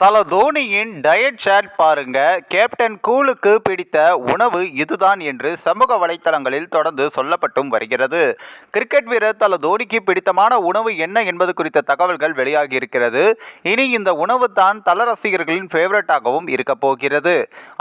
தல தோனியின் diet chart பாருங்க. கேப்டன் கூலுக்கு பிடித்த உணவு இதுதான் என்று சமூக வலைத்தளங்களில் தொடர்ந்து சொல்லப்பட்டும் வருகிறது. கிரிக்கெட் வீரர் தல தோனிக்கு பிடித்தமான உணவு என்ன என்பது குறித்த தகவல்கள் வெளியாகி இருக்கிறது. இனி இந்த உணவு தான் தல ரசிகர்களின் ஃபேவரட்டாகவும் இருக்க போகிறது.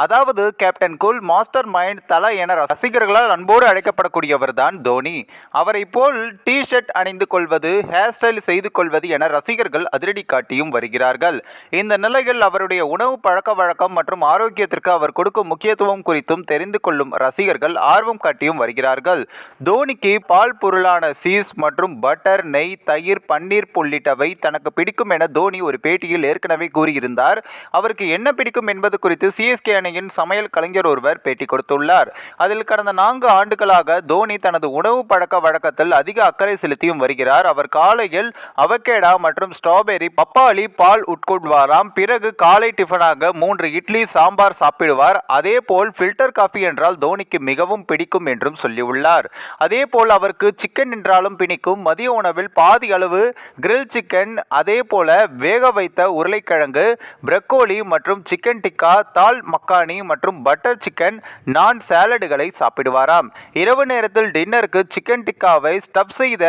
அதாவது கேப்டன் கூல் மாஸ்டர் மைண்ட் தல என ரசிகர்களால் அன்போடு அழைக்கப்படக்கூடியவர் தான் தோனி. அவரை போல் டி ஷர்ட் அணிந்து கொள்வது ஹேர் ஸ்டைல் செய்து கொள்வது என ரசிகர்கள் அதிரடி காட்டியும் வருகிறார்கள். இந்த இந்நிலையில் அவருடைய உணவு பழக்க வழக்கம் மற்றும் ஆரோக்கியத்திற்கு அவர் கொடுக்கும் முக்கியத்துவம் குறித்தும் தெரிந்து கொள்ளும் ரசிகர்கள் ஆர்வம் காட்டியும் வருகிறார்கள். தோனிக்கு பால் பொருளான சீஸ் மற்றும் பட்டர் நெய் தயிர் பன்னீர் உள்ளிட்டவை தனக்கு பிடிக்கும் என தோனி ஒரு பேட்டியில் ஏற்கனவே கூறியிருந்தார். அவருக்கு என்ன பிடிக்கும் என்பது குறித்து சிஎஸ்கே அணியின் சமையல் கலைஞர் ஒருவர் பேட்டி கொடுத்துள்ளார். அதில் கடந்த நான்கு ஆண்டுகளாக தோனி தனது உணவு பழக்க வழக்கத்தில் அதிக அக்கறை செலுத்தியும் வருகிறார். அவர் காலையில் அவகேடா மற்றும் ஸ்ட்ராபெரி பப்பாளி பால் உட்கொள்வாராம். பிறகு காலை டிஃபனாக மூன்று இட்லி சாம்பார் சாப்பிடுவார். அதே போல் ஃபில்டர் காஃபி என்றால் தோனிக்கு மிகவும் பிடிக்கும் என்றும் சொல்லியுள்ளார். அதே போல் அவருக்கு சிக்கன் என்றாலும் பிடிக்கும். மதிய உணவில் பாதி அளவு கிரில் சிக்கன் அதே போல வேக வைத்த உருளைக்கிழங்கு பிரக்கோலி மற்றும் சிக்கன் டிக்கா தால் மக்கானி மற்றும் பட்டர் சிக்கன் நான் சாலடுகளை சாப்பிடுவாராம். இரவு நேரத்தில் டின்னருக்கு சிக்கன் டிக்காவை ஸ்டஃப் செய்த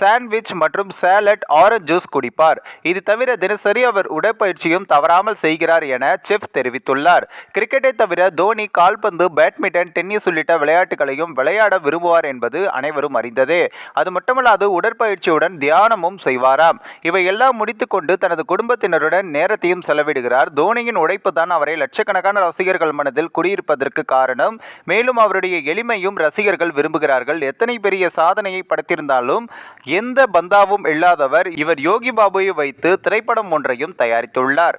சாண்ட்விச் மற்றும் சாலட் ஆரஞ்சு ஜூஸ் குடிப்பார். இது தவிர தினசரி அவர் உடற்பயிற்சியும் தவறாமல் செய்கிறார் என செஃப் தெரிவித்துள்ளார். கிரிக்கெட்டை தவிர தோனி கால்பந்து பேட்மிண்டன் டென்னிஸ் உள்ளிட்ட விளையாட்டுகளையும் விளையாட விரும்புவார் என்பது அனைவரும் அறிந்ததே. அது மட்டுமல்லாது உடற்பயிற்சியுடன் தியானமும் செய்வாராம். இவை எல்லாம் முடித்துக்கொண்டு தனது குடும்பத்தினருடன் நேரத்தையும் செலவிடுகிறார். தோனியின் உழைப்பு தான் அவரை லட்சக்கணக்கான ரசிகர்கள் மனதில் குடியிருப்பதற்கு காரணம். மேலும் அவருடைய எளிமையும் ரசிகர்கள் விரும்புகிறார்கள். எத்தனை பெரிய சாதனையை படைத்திருந்தாலும் எந்த பந்தாவும் இல்லாதவர் இவர் யோகி பாபுவை வைத்து திரைப்படம் ஒன்றையும் தயாரித்துள்ளார்.